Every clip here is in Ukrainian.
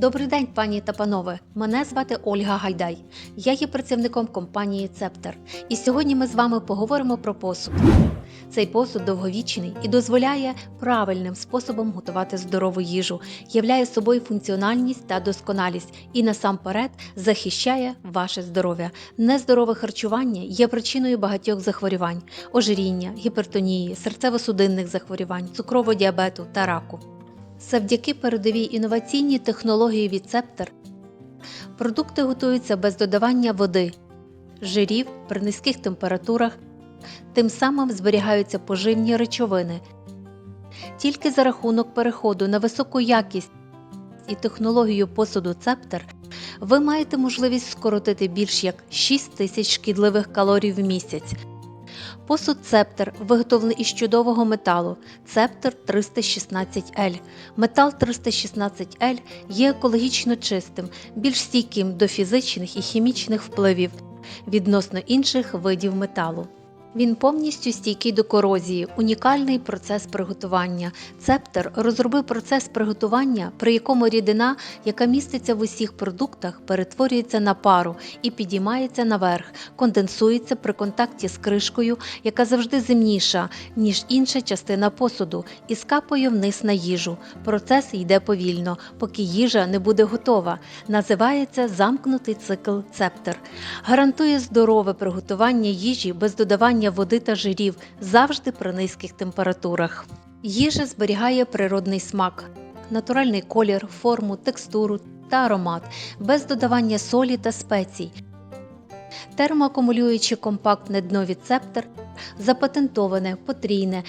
Добрий день, пані та панове. Мене звати Ольга Гайдай. Я є працівником компанії Цептер. І сьогодні ми з вами поговоримо про посуд. Цей посуд довговічний і дозволяє правильним способом готувати здорову їжу, являє собою функціональність та досконалість і насамперед захищає ваше здоров'я. Нездорове харчування є причиною багатьох захворювань: ожиріння, гіпертонії, серцево-судинних захворювань, цукрового діабету та раку. Завдяки передовій інноваційній технології від Цептер продукти готуються без додавання води, жирів при низьких температурах, тим самим зберігаються поживні речовини. Тільки за рахунок переходу на високу якість і технологію посуду Цептер ви маєте можливість скоротити більш як 6 тисяч шкідливих калорій в місяць. Посуд Цептер виготовлений із чудового металу Цептер 316L. Метал 316L є екологічно чистим, більш стійким до фізичних і хімічних впливів відносно інших видів металу. Він повністю стійкий до корозії, унікальний процес приготування. Цептер розробив процес приготування, при якому рідина, яка міститься в усіх продуктах, перетворюється на пару і підіймається наверх, конденсується при контакті з кришкою, яка завжди земніша, ніж інша частина посуду, і скапує вниз на їжу. Процес йде повільно, поки їжа не буде готова. Називається замкнутий цикл цептер. Гарантує здорове приготування їжі без додавання води та жирів завжди при низьких температурах. Їжа зберігає природний смак, натуральний колір, форму, текстуру та аромат без додавання солі та спецій. Термоакумулюючи компактне дно від цептер, запатентоване, потрійне.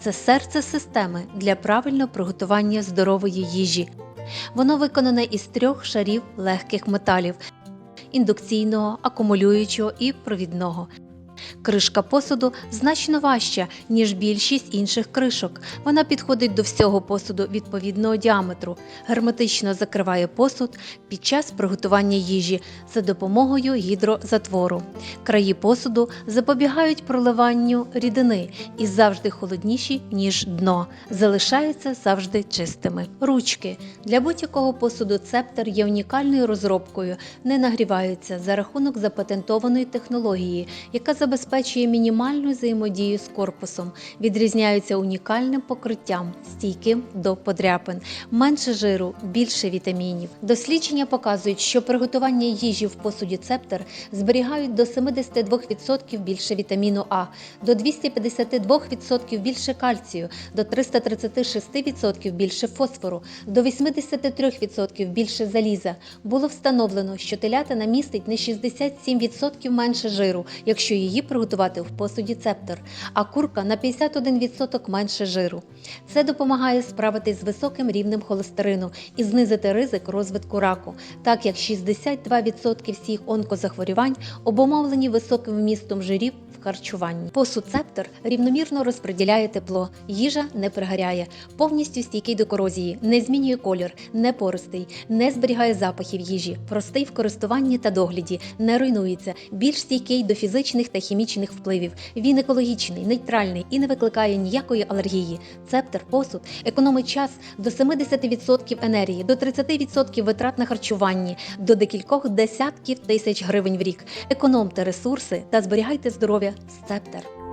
Це серце системи для правильного приготування здорової їжі. Воно виконане із трьох шарів легких металів індукційного, акумулюючого і провідного. Кришка посуду значно важча, ніж більшість інших кришок. Вона підходить до всього посуду відповідного діаметру, герметично закриває посуд під час приготування їжі за допомогою гідрозатвору. Краї посуду запобігають проливанню рідини і завжди холодніші, ніж дно, залишаються завжди чистими. Ручки для будь-якого посуду цептер є унікальною розробкою, не нагріваються за рахунок запатентованої технології, яка забезпечує мінімальну взаємодію з корпусом, відрізняються унікальним покриттям, стійким до подряпин, менше жиру, більше вітамінів. Дослідження показують, що приготування їжі в посуді цептер зберігають до 72% більше вітаміну А, до 252% більше кальцію, до 336% більше фосфору, до 83% більше заліза. Було встановлено, що телятина містить на 67% менше жиру, якщо її приготувати в посуді цептер, а курка на 51% менше жиру. Це допомагає справитись з високим рівнем холестерину і знизити ризик розвитку раку, так як 62% всіх онкозахворювань обумовлені високим вмістом жирів в харчуванні. Посуд цептер рівномірно розподіляє тепло, їжа не пригоряє, повністю стійкий до корозії, не змінює колір, не пористий, не зберігає запахів їжі, простий в користуванні та догляді, не руйнується, більш стійкий до фізичних та хімічних впливів. Він екологічний, нейтральний і не викликає ніякої алергії. Цептер, посуд економить час до 70% енергії, до 30% витрат на харчуванні, до декількох десятків тисяч гривень в рік. Економте ресурси та зберігайте здоров'я з цептер.